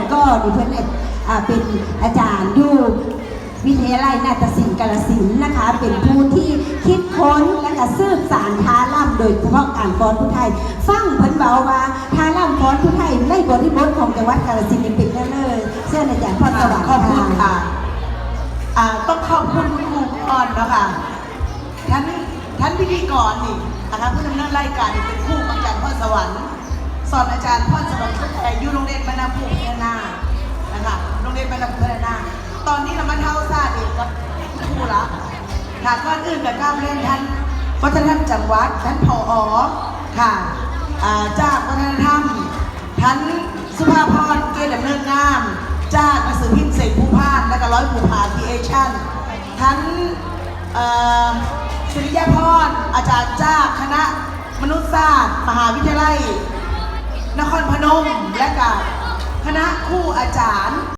นี่เพิ่นเนี่อ่าเป็นอาจารย์อยู่วิทยาลัยนาฏศิลป์กาฬสินนะคะ เป็นผู้ที่คิดค้นและก็สืบสารทาล่ำโดยเฉพาะการฟ้อนผู้ไทย ฟังเพิ่นเบาว่าทาล่ำฟ้อนผู้ไทยในบริบทของจังหวัดกาฬสินเป็นได้เลยเชิญอาจารย์พรสวรรค์ขอบคุณค่ะต้องขอบคุณคุณครูก่อนนะคะท่านท่านพิธีกรนี่นะคะผู้ดำเนินรายการเป็นครูของอาจารย์พ่อสวรรค์สอนอาจารย์พ่อสวรรค์แต่อยู่โรงเรียนบรรณภูมิพัฒนานะ โรงเรียนบรรณภูมิพัฒนาตอนนี้เรามาเท่าซาเด็กกับครูละค่ะก่อนอื่นกับก้าวเรียนท่านวัฒนธรรมจังหวัดท่านผอค่ะอ่าจากวัฒนธรรมท่านสุภาพรเกยรติดำเนินงาม จากหนังสือพิมพ์เสกผู้พานและก็ร้อยผู้พาทีเอชั่นท่านศิริยพรอาจารย์จากคณะมนุษยศาสตร์ มหาวิทยาลัย นครพนม และกับคณะคู่อาจารย์